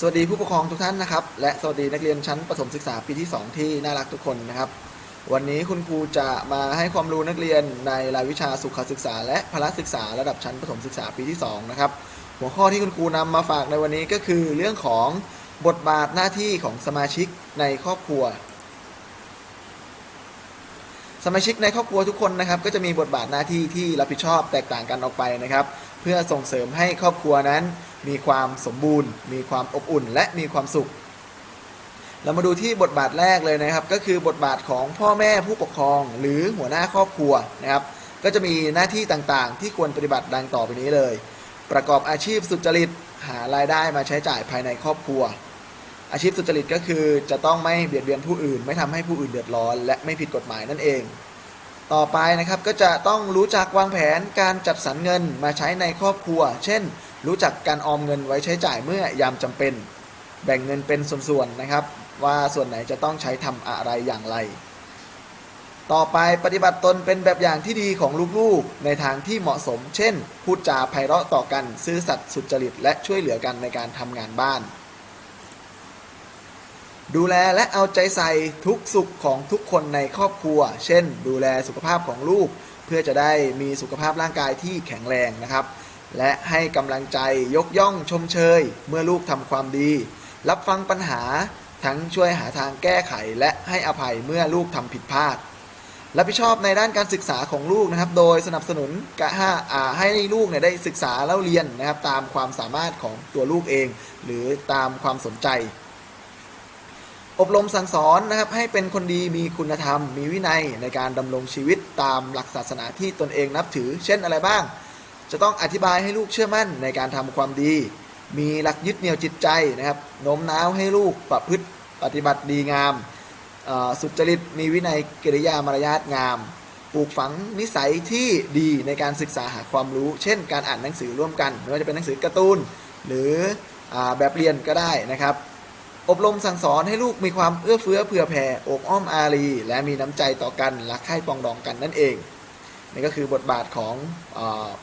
สวัสดีผู้ปกครองทุกท่านนะครับ และสวัสดีนักเรียนชั้นประถมศึกษาปีที่ 2 ที่น่ารักทุกคนนะครับ วันนี้คุณครูจะมาให้ความรู้นักเรียนในรายวิชาสุขศึกษา และพละศึกษาระดับชั้นประถมศึกษาปีที่2นะครับหัวข้อที่คุณครูนำมาฝากในวันนี้ก็คือ เรื่องของบทบาทหน้าที่ของสมาชิกในครอบครัว สมาชิกในครอบครัวทุกคนนะครับ ก็จะมีบทบาทหน้าที่ที่รับผิดชอบแตกต่างกันออกไปนะครับ เพื่อส่งเสริมให้ครอบครัวนั้น มีความสมบูรณ์ มีความอบอุ่น และมีความสุข เรามาดูที่บทบาทแรกเลยนะครับ ก็คือบทบาทของพ่อแม่ผู้ปกครอง หรือหัวหน้าครอบครัวนะครับ ก็จะมีหน้าที่ต่างๆ ที่ควรปฏิบัติดังต่อไปนี้เลย ประกอบอาชีพสุจริตหารายได้มาใช้จ่ายภายในครอบครัว อาชีพสุจริตก็คือจะต้องไม่เบียดเบียนผู้อื่น ไม่ทำให้ผู้อื่นเดือดร้อน และไม่ผิดกฎหมายนั่นเอง ต่อไปนะครับก็จะต้องรู้จักวางแผนการจัดสรรเงินมาใช้ในครอบครัว เช่น รู้จักการออมเงินไว้ใช้จ่ายเมื่อยามจำเป็น แบ่งเงินเป็นส่วนๆนะครับ ว่าส่วนไหนจะต้องใช้ทำอะไรอย่างไร ต่อไปปฏิบัติตนเป็นแบบอย่างที่ดีของลูกๆ ในทางที่เหมาะสม เช่น พูดจาไพเราะต่อกันซื่อสัตย์สุจริต และช่วยเหลือกันในการทำงานบ้าน ดูแลและเอาใจใส่ทุกสุขของทุกคนในครอบครัว เช่น ดูแลสุขภาพของลูก เพื่อจะได้มีสุขภาพร่างกายที่แข็งแรงนะครับ และให้กำลังใจยกย่องชมเชย เมื่อลูกทำความดี รับฟังปัญหาทั้งช่วยหาทางแก้ไข และให้อภัยเมื่อลูกทำผิดพลาดรับผิดชอบในด้านการศึกษาของลูกนะครับ โดยสนับสนุนกะห้าให้ลูกเนี่ยได้ศึกษาแล้วเรียนนะครับ ตามความสามารถของตัวลูกเอง หรือตามความสนใจ อบรมสั่งสอนนะครับ ให้เป็นคนดีมีคุณธรรม มีวินัยในการดำรงชีวิตตามหลักศาสนาที่ตนเองนับถือ เช่นอะไรบ้าง จะต้องอธิบายให้ลูกเชื่อมั่นในการทำความดี มีหลักยึดเหนี่ยวจิตใจนะครับโน้มน้าวให้ลูกประพฤติปฏิบัติดีงาม สุจริตมีวินัยกิริยามารยาทงาม ปลูกฝังนิสัยที่ดีในการศึกษาหาความรู้ เช่น การอ่านหนังสือร่วมกัน ไม่ว่าจะเป็นหนังสือการ์ตูน หรืออแบบเรียนก็ได้นะครับ อบรมสั่งสอนให้ลูกมีความเอื้อเฟื้อเผื่อแผ่อกอ้อมอารี และมีน้ำใจต่อกันรักใคร่ปองดองกันนั่นเอง นี่ก็คือบทบาทของอ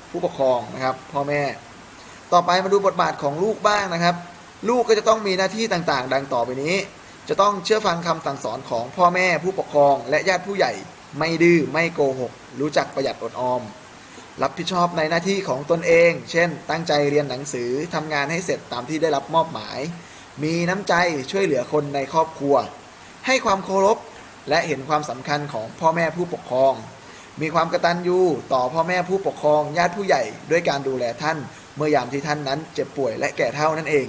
ผู้ปกครองนะครับ พ่อแม่ ต่อไปมาดูบทบาทของลูกบ้างนะครับ ลูกก็จะต้องมีหน้าที่ต่างๆ ดังต่อไปนี้ จะต้องเชื่อฟังคำสั่งสอนของพ่อแม่ผู้ปกครอง และญาติผู้ใหญ่ไม่ดื้อไม่โกหก รู้จักประหยัดอดออม รับผิดชอบในหน้าที่ของตนเอง เช่น ตั้งใจเรียนหนังสือทำงานให้เสร็จตามที่ได้รับมอบหมาย มีน้ำใจช่วยเหลือคนในครอบครัว ให้ความเคารพและเห็นความสำคัญของพ่อแม่ผู้ปกครอง มีความกตัญญูต่อพ่อแม่ผู้ปกครองญาติผู้ใหญ่ด้วยการดูแลท่าน เมื่อยามที่ท่านนั้นเจ็บป่วยและแก่เฒ่านั่นเอง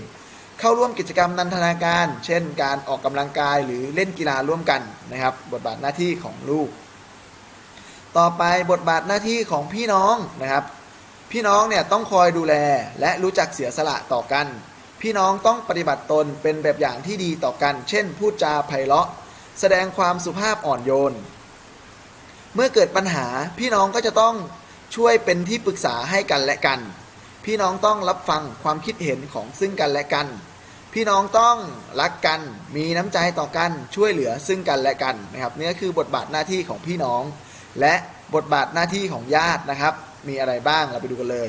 เข้าร่วมกิจกรรมนันทนาการ เช่น การออกกำลังกายหรือเล่นกีฬาร่วมกันนะครับ บทบาทหน้าที่ของลูก ต่อไปบทบาทหน้าที่ของพี่น้องนะครับ พี่น้องเนี่ยต้องคอยดูแลและรู้จักเสียสละต่อกัน พี่น้องต้องปฏิบัติตนเป็นแบบอย่างที่ดีต่อกัน เช่น พูดจาไพเราะ แสดงความสุภาพอ่อนโยน เมื่อเกิดปัญหาพี่น้องก็จะต้องช่วยเป็นที่ปรึกษาให้กันและกัน พี่น้องต้องรับฟังความคิดเห็นของซึ่งกันและกัน พี่น้องต้องรักกัน มีน้ำใจต่อกันช่วยเหลือซึ่งกันและกันนะครับนี่ก็คือบทบาทหน้าที่ของพี่น้อง และบทบาทหน้าที่ของญาตินะครับ มีอะไรบ้างเราไปดูกันเลย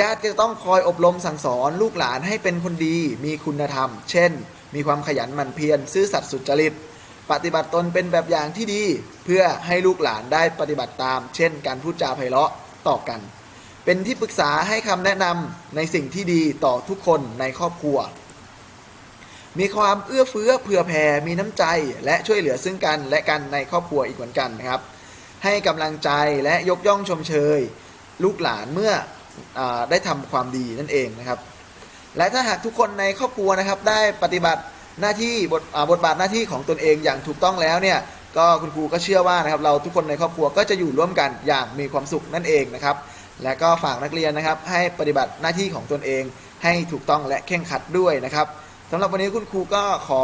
ญาติจะต้องคอยอบรมสั่งสอนลูกหลานให้เป็นคนดี มีคุณธรรม เช่น มีความขยันหมั่นเพียรซื่อสัตย์สุจริต ปฏิบัติตนเป็นแบบอย่างที่ดี เพื่อให้ลูกหลานได้ปฏิบัติตาม เช่น การพูดจาไพเราะต่อกัน เป็นที่ปรึกษาให้คำแนะนำในสิ่งที่ดีต่อทุกคนในครอบครัว มีความเอื้อเฟื้อเผื่อแผ่มีน้ำใจ และช่วยเหลือซึ่งกันและกันในครอบครัวอีกเหมือนกันนะครับ ให้กำลังใจและยกย่องชมเชย ลูกหลานเมื่ออได้ทำความดีนั่นเองนะครับ และถ้าหากทุกคนในครอบครัวนะครับได้ปฏิบัติ หน้าที่บทบทบาทหน้าที่ของตนเองอย่างถูกต้องแล้วเนี่ยก็คุณครูก็เชื่อว่านะครับเราทุกคนในครอบครัวก็จะอยู่ร่วมกันอย่างมีความสุขนั่นเองนะครับและก็ฝากนักเรียนนะครับให้ปฏิบัติหน้าที่ของตนเองให้ถูกต้องและเข่งขัดด้วยนะครับสำหรับวันนี้คุณครูก็ขอ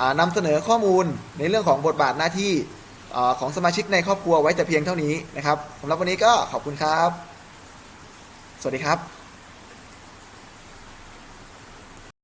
อนำเสนอข้อมูลในเรื่องของบทบาทหน้าที่ของสมาชิกในครอบครัวไว้แต่เพียงเท่านี้นะครับสำหรับวันนี้ก็ขอบคุณครับ สวัสดีครับ